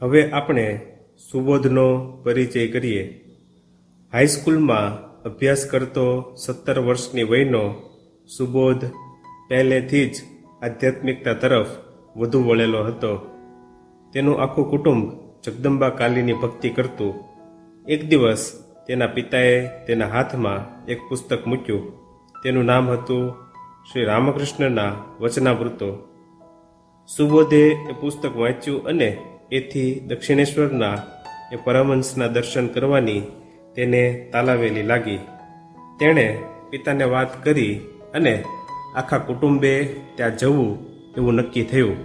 હવે આપણે સુબોધનો પરિચય કરીએ. હાઈસ્કૂલમાં અભ્યાસ કરતો સત્તર વર્ષની વયનો સુબોધ પહેલેથી જ આધ્યાત્મિકતા તરફ વધુ વળેલો હતો. તેનું આખું કુટુંબ જગદંબા કાલીની ભક્તિ કરતું. એક દિવસ તેના પિતાએ તેના હાથમાં એક પુસ્તક મૂક્યું. તેનું નામ હતું શ્રી રામકૃષ્ણના વચનાવૃતો સુબોધે એ પુસ્તક વાંચ્યું અને એથી દક્ષિણેશ્વરના એ પરમહંસના દર્શન કરવાની તેને તાલાવેલી લાગી. તેણે પિતાને વાત કરી અને આખા કુટુંબે ત્યાં જવું એવું નક્કી થયું.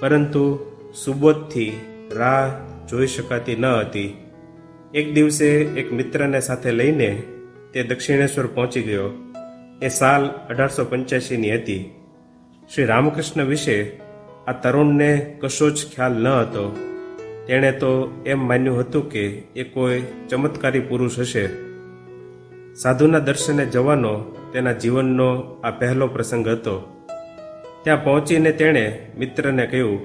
પરંતુ સુબોધથી રાહ જોઈ શકાતી ન હતી. એક દિવસે એક મિત્રને સાથે લઈને તે દક્ષિણેશ્વર પહોંચી ગયો. એ સાલ અઢારસો પંચ્યાસીની હતી. શ્રી રામકૃષ્ણ વિશે આ તરુણને કશો જ ખ્યાલ ન હતો. તેણે તો એમ માન્યું હતું કે એ કોઈ ચમત્કારી પુરુષ હશે. સાધુના દર્શને જવાનો તેના જીવનનો આ પહેલો પ્રસંગ હતો. ત્યાં પહોંચીને તેણે મિત્રને કહ્યું,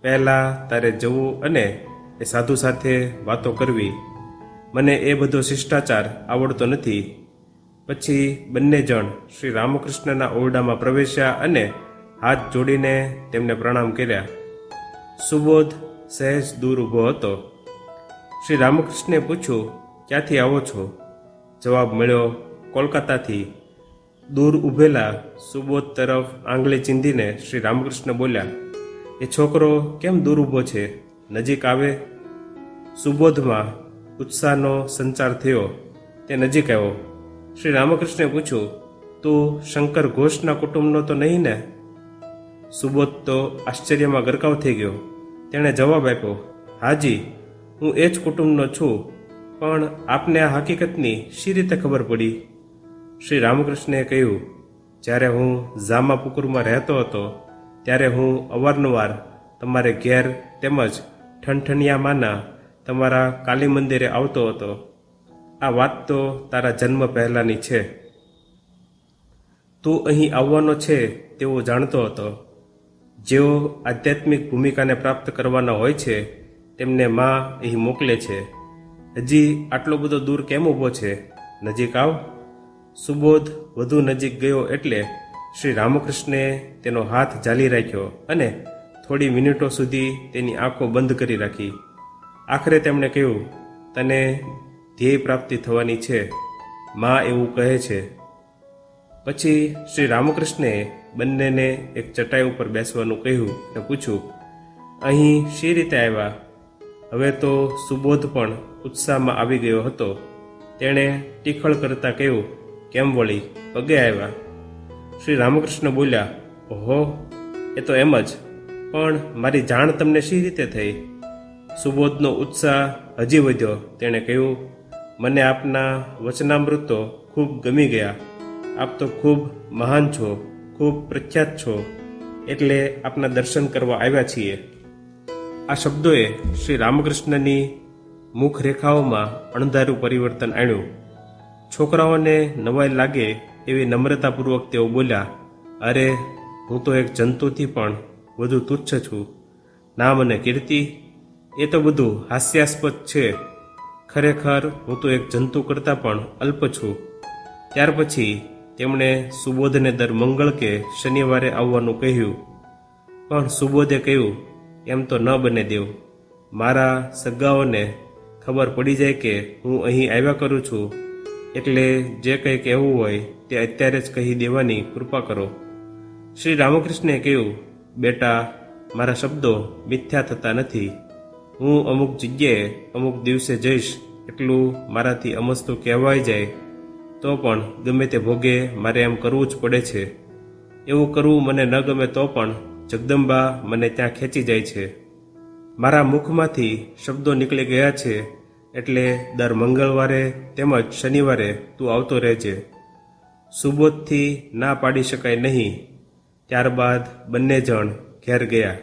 પહેલાં તારે જવું અને એ સાધુ સાથે વાતો કરવી. મને એ બધો શિષ્ટાચાર આવડતો નથી. પછી બંને જણ શ્રી રામકૃષ્ણના ઓરડામાં પ્રવેશ્યા અને હાથ જોડીને તેમને પ્રણામ કર્યા. સુબોધ સહેજ દૂર ઊભો હતો. શ્રી રામકૃષ્ણે પૂછ્યું, ક્યાંથી આવો છો? જવાબ મળ્યો, કોલકાતાથી. દૂર ઊભેલા સુબોધ તરફ આંગળી ચીંધીને શ્રી રામકૃષ્ણ બોલ્યા, એ છોકરો કેમ દૂર ઊભો છે? નજીક આવે? સુબોધમાં ઉત્સાહનો સંચાર થયો, તે નજીક આવ્યો. શ્રી રામકૃષ્ણે પૂછ્યું, તું શંકર ઘોષના કુટુંબનો તો નહીં ને? સુબોધ તો આશ્ચર્યમાં ગરકાવ થઈ ગયો. તેણે જવાબ આપ્યો, હાજી, હું એ જ કુટુંબનો છું, પણ આપને આ હકીકતની શી રીતે ખબર પડી? શ્રી રામકૃષ્ણે કહ્યું, જ્યારે હું જામાપુકુરમાં રહેતો હતો, ત્યારે હું અવારનવાર તમારે ઘેર તેમજ ઠનઠનિયામાંના તમારા કાલી મંદિરે આવતો હતો. આ વાત તો તારા જન્મ પહેલાંની છે. તું અહીં આવવાનો છે તેવો જાણતો હતો. જેઓ આધ્યાત્મિક ભૂમિકાને પ્રાપ્ત કરવાના હોય છે, તેમને માં અહીં મોકલે છે. હજી આટલો બધો દૂર કેમ ઊભો છે? નજીક આવ. સુબોધ વધુ નજીક ગયો એટલે શ્રી રામકૃષ્ણે તેનો હાથ ઝાલી રાખ્યો અને થોડી મિનિટો સુધી તેની આંખો બંધ કરી રાખી. આખરે તેમણે કહ્યું, તને ધ્યેય પ્રાપ્તિ થવાની છે. માં એવું કહે છે. પછી શ્રી રામકૃષ્ણે બંનેને એક ચટાઈ ઉપર બેસવાનું કહ્યું અને પૂછ્યું, અહીં શી રીતે આવ્યા? હવે તો સુબોધ પણ ઉત્સાહમાં આવી ગયો હતો. તેણે ટીખળ કરતા કહ્યું, કેમ વળી? પગે આવ્યા. શ્રી રામકૃષ્ણ બોલ્યા, ઓહો, એ તો એમ જ. પણ મારી જાણ તમને શી રીતે થઈ? સુબોધનો ઉત્સાહ હજી વધ્યો. તેણે કહ્યું, મને આપના વચનામૃતો ખૂબ ગમી ગયા. આપ તો ખૂબ મહાન છો, ખૂબ પ્રખ્યાત છો, એટલે આપના દર્શન કરવા આવ્યા છીએ. આ શબ્દોએ શ્રી રામકૃષ્ણની મુખરેખાઓમાં અણધારું પરિવર્તન આણ્યું. છોકરાઓને નવાઈ લાગે એવી નમ્રતાપૂર્વક તેઓ બોલ્યા, અરે, હું તો એક જંતુથી પણ વધુ તુચ્છ છું. નામ અને કીર્તિ, એ તો બધું હાસ્યાસ્પદ છે. ખરેખર હું તો એક જંતુ કરતાં પણ અલ્પ છું. ત્યાર પછી તેમણે સુબોધને દર મંગળ કે શનિવારે આવવાનું કહ્યું. પણ સુબોધે કહ્યું, એમ તો ન બને દેવ. મારા સગાઓને ખબર પડી જાય કે હું અહીં આવ્યા કરું છું. એટલે જે કંઈ કહેવું હોય તે અત્યારે જ કહી દેવાની કૃપા કરો. શ્રી રામકૃષ્ણે કહ્યું, બેટા, મારા શબ્દો મિથ્યા થતા નથી. હું અમુક જગ્યાએ અમુક દિવસે જઈશ, એટલું મારાથી અમસ્તું કહેવાય જાય. તો પણ ગમે તે ભોગે મારે એમ કરવું જ પડે છે. એવું કરવું મને ન ગમે તો પણ જગદંબા મને ત્યાં ખેંચી જાય છે. મારા મુખમાંથી શબ્દો નીકળી ગયા છે એટલે દર મંગળવારે તેમજ શનિવારે તું આવતો રહેજે. સુબોધથી ના પાડી શકાય નહીં. ત્યારબાદ બંને જણ ઘેર ગયા.